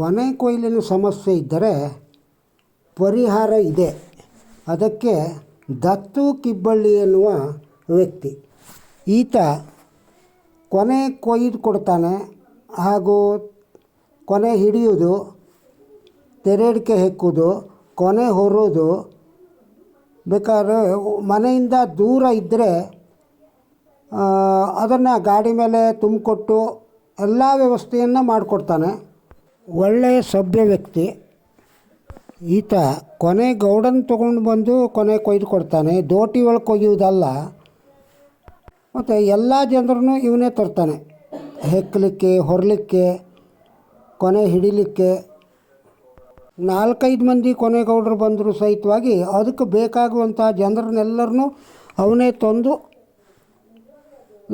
ಕೊನೆ ಕೊಯ್ಲಿನ ಸಮಸ್ಯೆ ಇದ್ದರೆ ಪರಿಹಾರ ಇದೆ. ಅದಕ್ಕೆ ದತ್ತು ಕಿಬ್ಬಳ್ಳಿ ಎನ್ನುವ ವ್ಯಕ್ತಿ. ಈತ ಕೊನೆ ಕೊಯ್ದು ಕೊಡ್ತಾನೆ ಹಾಗೂ ಕೊನೆ ಹಿಡಿಯೋದು ತೆರೆಡಿಕೆ ಹೆಕ್ಕೋದು ಕೊನೆ ಹೊರೋದು, ಬೇಕಾದ್ರೆ ಮನೆಯಿಂದ ದೂರ ಇದ್ದರೆ ಅದನ್ನು ಗಾಡಿ ಮೇಲೆ ತುಂಬಿಕೊಟ್ಟು ಎಲ್ಲ ವ್ಯವಸ್ಥೆಯನ್ನು ಮಾಡಿಕೊಡ್ತಾನೆ. ಒಳ್ಳೆಯ ಸಭ್ಯ ವ್ಯಕ್ತಿ. ಈತ ಕೊನೆ ಗೌಡನ್ ತೊಗೊಂಡು ಬಂದು ಕೊನೆ ಕೊಯ್ದು ಕೊಡ್ತಾನೆ. ದೋಟಿ ಒಳಗೆ ಕೊಯ್ಯುವುದಲ್ಲ. ಮತ್ತು ಎಲ್ಲ ಜನರನ್ನು ಇವನೇ ತರ್ತಾನೆ. ಹೆಕ್ಕಲಿಕ್ಕೆ ಹೊರಲಿಕ್ಕೆ, ಕೊನೆ ಹಿಡಿಲಿಕ್ಕೆ. ನಾಲ್ಕೈದು ಮಂದಿ ಕೊನೆಗೌಡರು ಬಂದರೂ ಸಹಿತವಾಗಿ ಅದಕ್ಕೆ ಬೇಕಾಗುವಂಥ ಜನರನ್ನೆಲ್ಲರನ್ನೂ ಅವನೇ ತಂದು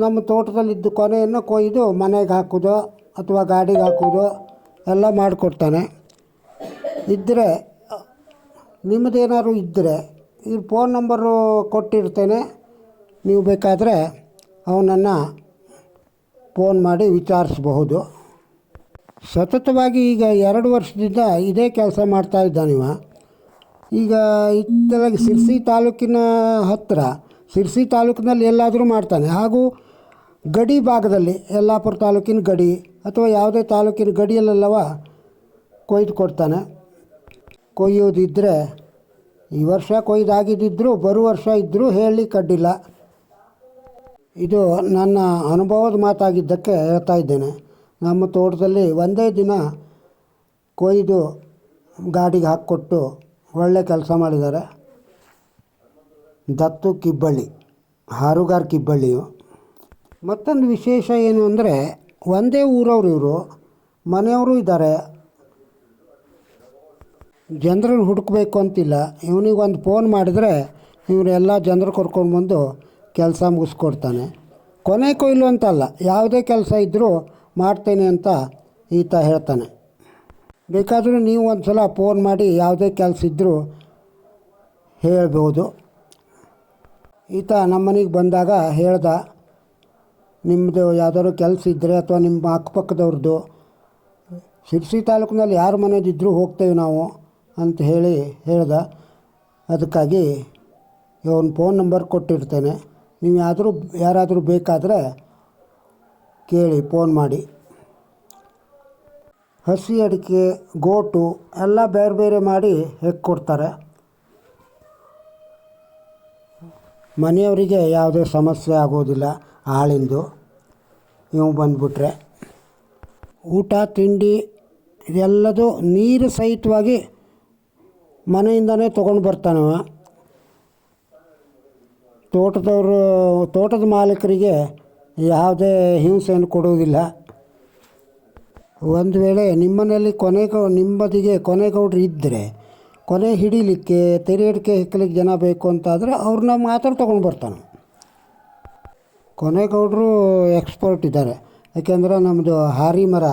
ನಮ್ಮ ತೋಟದಲ್ಲಿದ್ದ ಕೊನೆಯನ್ನು ಕೊಯ್ದು ಮನೆಗೆ ಹಾಕೋದು ಅಥವಾ ಗಾಡಿಗೆ ಹಾಕೋದು ಎಲ್ಲ ಮಾಡಿಕೊಡ್ತಾನೆ. ಇದ್ದರೆ ನಿಮ್ಮದೇನಾದ್ರು ಇದ್ದರೆ ಈ ಫೋನ್ ನಂಬರು ಕೊಟ್ಟಿರ್ತೇನೆ. ನೀವು ಬೇಕಾದರೆ ಅವನನ್ನು ಫೋನ್ ಮಾಡಿ ವಿಚಾರಿಸಬಹುದು. ಸತತವಾಗಿ ಈಗ ಎರಡು ವರ್ಷದಿಂದ ಇದೇ ಕೆಲಸ ಮಾಡ್ತಾ ಇದ್ದಾನಿವ ಈಗ ಇತ್ತಲಾಗಿ ಸಿರ್ಸಿ ತಾಲೂಕಿನ ಹತ್ತಿರ ಸಿರ್ಸಿ ತಾಲೂಕಿನಲ್ಲಿ ಎಲ್ಲಾದರೂ ಮಾಡ್ತಾನೆ. ಹಾಗೂ ಗಡಿ ಭಾಗದಲ್ಲಿ ಯಲ್ಲಾಪುರ ತಾಲೂಕಿನ ಗಡಿ ಅಥವಾ ಯಾವುದೇ ತಾಲೂಕಿನ ಗಡಿಯಲ್ಲೆಲ್ಲವ ಕೊಯ್ದು ಕೊಡ್ತಾನೆ. ಕೊಯ್ಯೋದಿದ್ದರೆ ಈ ವರ್ಷ ಕೊಯ್ದಾಗಿದ್ದಿದ್ದರೂ ಬರುವ ವರ್ಷ ಇದ್ದರೂ ಹೇಳಿ ಕಡ್ಡಿಲ್ಲ ಇದು ನನ್ನ ಅನುಭವದ ಮಾತಾಗಿದ್ದಕ್ಕೆ ಹೇಳ್ತಾ ಇದ್ದೇನೆ. ನಮ್ಮ ತೋಟದಲ್ಲಿ ಒಂದೇ ದಿನ ಕೊಯ್ದು ಗಾಡಿಗೆ ಹಾಕ್ಕೊಟ್ಟು ಒಳ್ಳೆ ಕೆಲಸ ಮಾಡಿದ್ದಾರೆ. ದತ್ತು ಕಿಬ್ಬಳ್ಳಿ, ಹಾರುಗಾರ್ ಕಿಬ್ಬಳ್ಳಿಯು. ಮತ್ತೊಂದು ವಿಶೇಷ ಏನು ಅಂದರೆ ಒಂದೇ ಊರವ್ರು ಇವರು, ಮನೆಯವರು ಇದ್ದಾರೆ. ಜನರನ್ನು ಹುಡುಕಬೇಕು ಅಂತಿಲ್ಲ. ಇವನಿಗೆ ಒಂದು ಫೋನ್ ಮಾಡಿದರೆ ಇವರೆಲ್ಲ ಜನರು ಕರ್ಕೊಂಡು ಬಂದು ಕೆಲಸ ಮುಗಿಸ್ಕೊಡ್ತಾನೆ. ಕೊನೆ ಕೊಯ್ಲು ಅಂತಲ್ಲ ಯಾವುದೇ ಕೆಲಸ ಇದ್ದರೂ ಮಾಡ್ತೇನೆ ಅಂತ ಈತ ಹೇಳ್ತಾನೆ. ಬೇಕಾದರೂ ನೀವು ಒಂದು ಸಲ ಫೋನ್ ಮಾಡಿ ಯಾವುದೇ ಕೆಲಸ ಇದ್ದರೂ ಹೇಳ್ಬೋದು. ಈತ ನಮ್ಮ ಮನೆಗೆ ಬಂದಾಗ ಹೇಳ್ದ ನಿಮ್ಮದು ಯಾವ್ದಾದ್ರು ಕೆಲಸ ಇದ್ದರೆ ಅಥವಾ ನಿಮ್ಮ ಅಕ್ಕಪಕ್ಕದವ್ರದ್ದು ಶಿರ್ಸಿ ತಾಲೂಕಿನಲ್ಲಿ ಯಾರ ಮನೆಯದಿದ್ದರೂ ಹೋಗ್ತೇವೆ ನಾವು ಅಂತ ಹೇಳಿ ಹೇಳ್ದ. ಅದಕ್ಕಾಗಿ ಇವನ್ ಫೋನ್ ನಂಬರ್ ಕೊಟ್ಟಿರ್ತೇನೆ. ನೀವು ಯಾರಾದರೂ ಯಾರಾದರೂ ಬೇಕಾದರೆ ಕೇಳಿ ಫೋನ್ ಮಾಡಿ. ಹಸಿ ಅಡಿಕೆ, ಗೋಟು ಎಲ್ಲ ಬೇರೆ ಬೇರೆ ಮಾಡಿ ಕೊಡ್ತಾರೆ? ಮನೆಯವರಿಗೆ ಯಾವುದೇ ಸಮಸ್ಯೆ ಆಗೋದಿಲ್ಲ. ಆಳಿಂದು ಇವು ಬಂದುಬಿಟ್ರೆ ಊಟ, ತಿಂಡಿ, ಇದೆಲ್ಲದು ನೀರು ಸಹಿತವಾಗಿ ಮನೆಯಿಂದನೇ ತೊಗೊಂಡು ಬರ್ತಾನವ ತೋಟದವರು, ತೋಟದ ಮಾಲೀಕರಿಗೆ ಯಾವುದೇ ಹಿಂಸೆಯನ್ನು ಕೊಡುವುದಿಲ್ಲ. ಒಂದು ವೇಳೆ ನಿಮ್ಮನೇಲಿ ಕೊನೆ ನಿಮ್ಮದಿಗೆ ಕೊನೆಗೌಡರು ಇದ್ದರೆ ಕೊನೆ ಹಿಡಿಲಿಕ್ಕೆ ತೆರೆಯಡಿಕೆ ಹೆಕ್ಕಲಿಕ್ಕೆ ಜನ ಬೇಕು ಅಂತಾದರೆ ಅವ್ರನ್ನ ಮಾತ್ರ ತೊಗೊಂಡು ಬರ್ತಾನೆ. ಕೊನೆಗೌಡರು ಎಕ್ಸ್ಪರ್ಟ್ ಇದ್ದಾರೆ. ಯಾಕೆಂದರೆ ನಮ್ಮದು ಹಾರಿ ಮರ,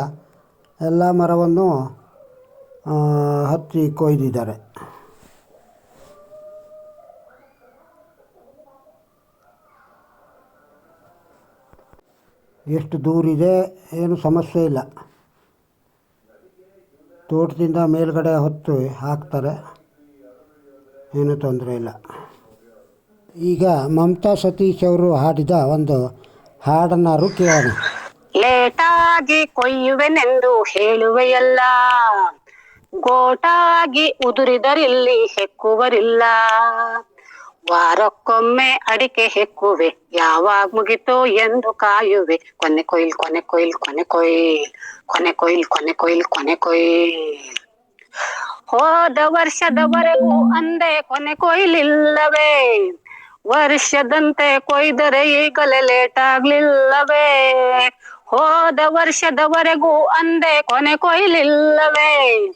ಎಲ್ಲ ಮರವನ್ನು ಹತ್ತಿ ಕೊಯ್ದಿದ್ದಾರೆ. ಎಷ್ಟು ದೂರಿದೆ ಏನು ಸಮಸ್ಯೆ ಇಲ್ಲ. ತೋಟದಿಂದ ಮೇಲ್ಗಡೆ ಹೊತ್ತು ಹಾಕ್ತಾರೆ. ಏನೂ ತೊಂದರೆ ಇಲ್ಲ. ಈಗ ಮಮತಾ ಸತೀಶ್ ಅವರು ಹಾಡಿದ ಒಂದು ಹಾಡನ್ನಾರು ಕೇಳೋಣ. ಲೇಟಾಗಿ ಕೊಯ್ಯುವೆನೆಂದು ಹೇಳುವೆಯಲ್ಲ, ಗೋಟಾಗಿ ಉದುರಿದರಿಲ್ಲಿ ಹೆಕ್ಕುವರಿಲ್ಲ. ವಾರಕ್ಕೊಮ್ಮೆ ಅಡಿಕೆ ಹೆಕ್ಕುವೆ, ಯಾವಾಗ ಮುಗಿತೋ ಎಂದು ಕಾಯುವೆ. ಕೊನೆ ಕೊಯ್ಲ್ ಕೊನೆ ಕೊಯ್ಲ್ ಕೊನೆ ಕೊಯ್ಲ್ ಕೊನೆ ಕೊಯ್ಲ್ ಕೊನೆ ಕೊಯ್ಲ್ ಕೊನೆ ಕೊಯ್ಲ್. ಹೋದ ವರ್ಷದವರೆಗೂ ಅಂದೆ ಕೊನೆ ಕೊಯ್ಲಿಲ್ಲವೇ. ವರ್ಷದಂತೆ ಕೊಯ್ದರೆ ಈಗಲೇ ಲೇಟ್ ಆಗ್ಲಿಲ್ಲವೇ? ಹೋದ ವರ್ಷದವರೆಗೂ ಅಂದೆ ಕೊನೆ ಕೊಯ್ಲಿಲ್ಲವೇ?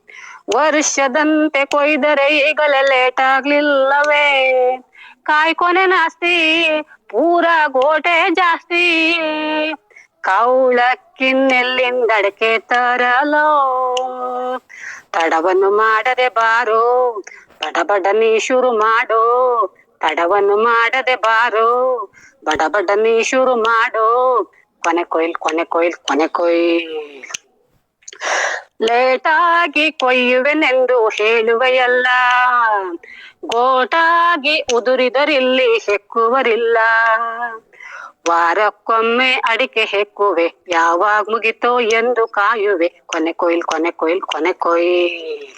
ವರ್ಷದಂತೆ ಕೊಯ್ದರೆ ಈಗಲೇ ಲೇಟ್ ಆಗ್ಲಿಲ್ಲವೇ? ಕಾಯ್ ಕೊನೆ ನಾಸ್ತಿ, ಪೂರ ಗೋಟೆ ಜಾಸ್ತಿ. ಕೌಳಕ್ಕಿನ್ನೆಲ್ಲಿಂದಡಕೆ ತರಲೋ? ತಡವನ್ನು ಮಾಡದೆ ಬಾರೋ ಬಡ ಬಡ ನೀ ಶುರು ಮಾಡೋ. ತಡವನ್ನು ಮಾಡದೆ ಬಾರೋ ಬಡ ಬಡ ನೀ ಶುರು ಮಾಡೋ. ಕೊನೆ ಕೊಯ್ಲ್ ಕೊನೆ ಕೊಯ್ಲ್ ಕೊನೆ ಕೊಯ್ಲ್. ಲೇಟಾಗಿ ಕೊಯ್ಯುವೆನೆಂದು ಹೇಳುವೆಯಲ್ಲ. ಗೋಟಾಗಿ ಉದುರಿದರಿಲ್ಲಿ ಹೆಕ್ಕುವರಿಲ್ಲ. ವಾರಕ್ಕೊಮ್ಮೆ ಅಡಿಕೆ ಹೆಕ್ಕುವೆ, ಯಾವಾಗ ಮುಗಿತೋ ಎಂದು ಕಾಯುವೆ. ಕೊನೆ ಕೊಯ್ಲ್ ಕೊನೆ ಕೊಯ್ಲ್ ಕೊನೆ ಕೊಯ್ಲ್.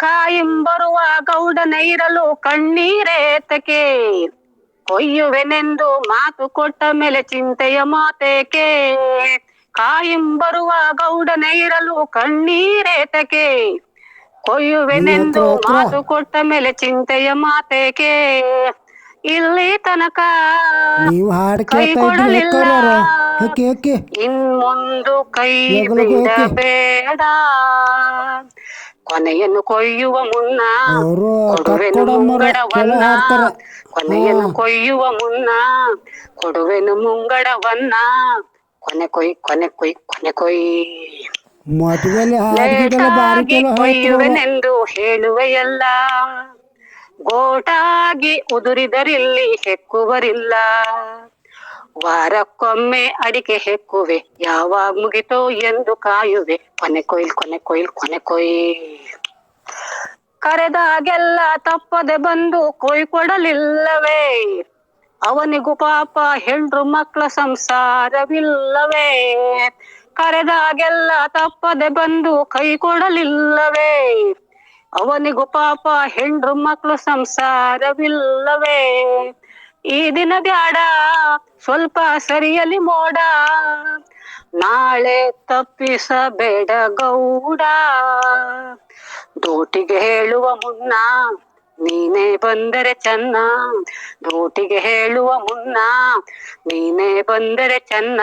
ಕಾಯಿಂಬರುವ ಗೌಡನೈರಲು ಕಣ್ಣೀರೇತಕೆ ಕೊಯ್ಯುವೆನೆಂದು ಮಾತು ಕೊಟ್ಟ ಮೇಲೆ ಚಿಂತೆಯ ಮಾತೇಕೆ ಕಾಯಿಂಬರುವ ಗೌಡನೈರಲು ಕಣ್ಣೀರೇತಕೆ ಕೊಯ್ಯುವೆನೆಂದು. ಮಾತು ಕೊಟ್ಟ ಮೇಲೆ ಚಿಂತೆಯ ಮಾತೇಕೆ ಇಲ್ಲಿ ತನಕ ನೀವು ಹಾಡು ಕೈ ಕೇಳ್ತಾ ಬಿಡಬೇಡ. ಕೊನೆಯನ್ನು ಕೊಯ್ಯುವ ಮುನ್ನ ಅವರು ಕೊಡುವೆನು ಮುಂಗಡವನ್ನ ಕೊನೆಯನ್ನು ಕೊಯ್ಯುವ ಮುನ್ನ ಕೊಡುವೆನು ಮುಂಗಡವನ್ನ. ಕೊನೆ ಕೊಯ್ ಕೊನೆ ಕೊಯ್ ಕೊನೆ ಕೊಯ್. ಮದುವೆಲಿ ಹಾಡಿದೆಲ್ಲ ಭಾರಿ ಲೇಟಾಗಿ ಕೊಯ್ಯುವೆನೆಂದು ಹೇಳುವೆಯಲ್ಲ. ಗೋಟಾಗಿ ಉದುರಿದರಿಲ್ಲಿ ಹೆಕ್ಕುವರಿಲ್ಲ. ವಾರಕ್ಕೊಮ್ಮೆ ಅಡಿಕೆ ಹೆಕ್ಕುವೆ. ಯಾವಾಗ ಮುಗಿತೋ ಎಂದು ಕಾಯುವೆ. ಕೊನೆ ಕೊಯ್ಲ್ ಕೊನೆ ಕೊಯ್ಲ್, ಕೊನೆ ಕೊಯ್ ಕರೆದಾಗೆಲ್ಲ ತಪ್ಪದೆ ಬಂದು ಕೊಯ್ ಕೊಡಲಿಲ್ಲವೇ. ಅವನಿಗೂ ಪಾಪ ಹೆಂಡ್ರು ಮಕ್ಕಳ ಸಂಸಾರವಿಲ್ಲವೇ. ಕರೆದಾಗೆಲ್ಲ ತಪ್ಪದೆ ಬಂದು ಕೈ ಕೊಡಲಿಲ್ಲವೇ. ಅವನಿಗೂ ಪಾಪ ಹೆಂಡ್ರು ಮಕ್ಕಳು ಸಂಸಾರವಿಲ್ಲವೇ. ಈ ದಿನ ಬ್ಯಾಡ, ಸ್ವಲ್ಪ ಸರಿಯಲಿ ಮೋಡ. ನಾಳೆ ತಪ್ಪಿಸಬೇಡ ಗೌಡ. ದೋಟಿಗೆ ಹೇಳುವ ಮುನ್ನ ನೀನೇ ಬಂದರೆ ಚೆನ್ನ. ದೋಟಿಗೆ ಹೇಳುವ ಮುನ್ನ ನೀನೇ ಬಂದರೆ ಚೆನ್ನ.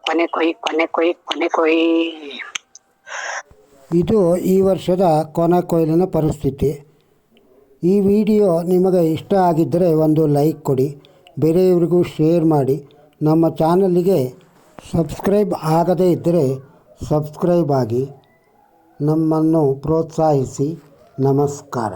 ಕೊನೆ ಕೊಯ್ ಕೊನೆ ಕೊಯ್ ಕೊನೆ ಕೊಯ್. ಇದು ಈ ವರ್ಷದ ಕೊನೆ ಕೊಯ್ಲಿನ ಪರಿಸ್ಥಿತಿ. ಈ ವಿಡಿಯೋ ನಿಮಗೆ ಇಷ್ಟ ಆಗಿದ್ದರೆ ಒಂದು ಲೈಕ್ ಕೊಡಿ, ಬೇರೆಯವರಿಗೂ ಶೇರ್ ಮಾಡಿ. ನಮ್ಮ ಚಾನಲ್ಲಿಗೆ ಸಬ್ಸ್ಕ್ರೈಬ್ ಆಗದೇ ಇದ್ದರೆ ಸಬ್ಸ್ಕ್ರೈಬ್ ಆಗಿ ನಮ್ಮನ್ನು ಪ್ರೋತ್ಸಾಹಿಸಿ. ನಮಸ್ಕಾರ.